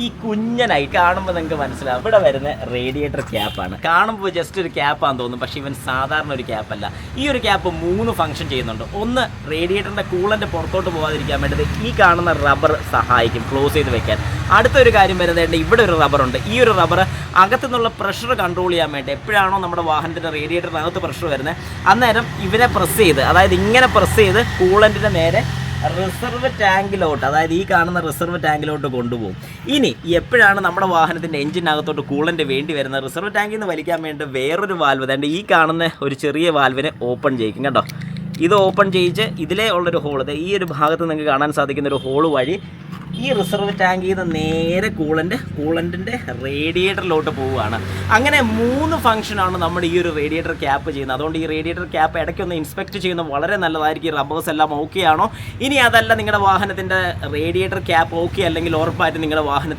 ഈ കുഞ്ഞനായി കാണുമ്പോൾ നിങ്ങൾക്ക് മനസ്സിലാവും. ഇവിടെ വരുന്ന റേഡിയേറ്റർ ആണ്. കാണുമ്പോൾ ജസ്റ്റ് ഒരു ക്യാപ്പാന്ന് തോന്നും പക്ഷേ ഇവൻ സാധാരണ ഒരു ക്യാപ്പല്ല ഈ ഒരു ക്യാപ്പ് മൂന്ന് ഫംഗ്ഷൻ ചെയ്യുന്നുണ്ട്. ഒന്ന് റേഡിയേറ്ററിന്റെ കൂളന്റെ പുറത്തോട്ട് പോകാതിരിക്കാൻ വേണ്ടി ഈ കാണുന്ന റബ്ബർ സഹായിക്കും ക്ലോസ് ചെയ്ത് വെക്കാൻ. അടുത്തൊരു കാര്യം വരുന്നതായിട്ട് ഇവിടെ ഒരു റബ്ബറുണ്ട് ഈ ഒരു റബ്ബർ അകത്തു നിന്നുള്ള പ്രഷർ കൺട്രോൾ ചെയ്യാൻ വേണ്ടി എപ്പോഴാണോ നമ്മുടെ വാഹനത്തിന്റെ റേഡിയേറ്ററിനകത്ത് പ്രഷർ വരുന്നത് അന്നേരം ഇവനെ പ്രസ് ചെയ്ത് അതായത് ഇങ്ങനെ പ്രസ് ചെയ്ത് കൂളന്റിന്റെ നേരെ റിസർവ് ടാങ്കിലോട്ട് അതായത് ഈ കാണുന്ന റിസർവ് ടാങ്കിലോട്ട് കൊണ്ടുപോകും. ഇനി എപ്പോഴാണ് നമ്മുടെ വാഹനത്തിന്റെ എഞ്ചിനകത്തോട്ട് കൂളന്റ് വേണ്ടി വരുന്നത്? റിസർവ് ടാങ്കിൽ നിന്ന് വലിക്കാൻ വേണ്ടി വേറൊരു വാൽവ് അതായത് ഈ കാണുന്ന ഒരു ചെറിയ വാൽവിനെ ഓപ്പൺ ചെയ്യിക്കും കേട്ടോ. ഇത് ഓപ്പൺ ചെയ്യിച്ച് ഇതിലേ ഉള്ളൊരു ഹോൾ ഈ ഒരു ഭാഗത്ത് നിങ്ങൾക്ക് കാണാൻ സാധിക്കുന്ന ഒരു ഹോൾ വഴി ഈ റിസർവ് ടാങ്കിൽ നിന്ന് നേരെ കൂളന്റ് കൂളന്റിന്റെ റേഡിയേറ്ററിലോട്ട് പോവുകയാണ്. അങ്ങനെ മൂന്ന് ഫംഗ്ഷനാണ് നമ്മുടെ ഈ ഒരു റേഡിയേറ്റർ ക്യാപ്പ് ചെയ്യുന്നത്. അതുകൊണ്ട് ഈ റേഡിയേറ്റർ ക്യാപ്പ് ഇടയ്ക്കൊന്ന് ഇൻസ്പെക്ട് ചെയ്യുന്നത് വളരെ നല്ലതായിരിക്കും. ഈ റബ്ബേഴ്സ് എല്ലാം ഓക്കെ ആണോ? ഇനി അതല്ല നിങ്ങളുടെ വാഹനത്തിന്റെ റേഡിയേറ്റർ ക്യാപ്പ് ഓക്കെ അല്ലെങ്കിൽ ഉറപ്പായിട്ട് നിങ്ങളുടെ വാഹനത്തിൽ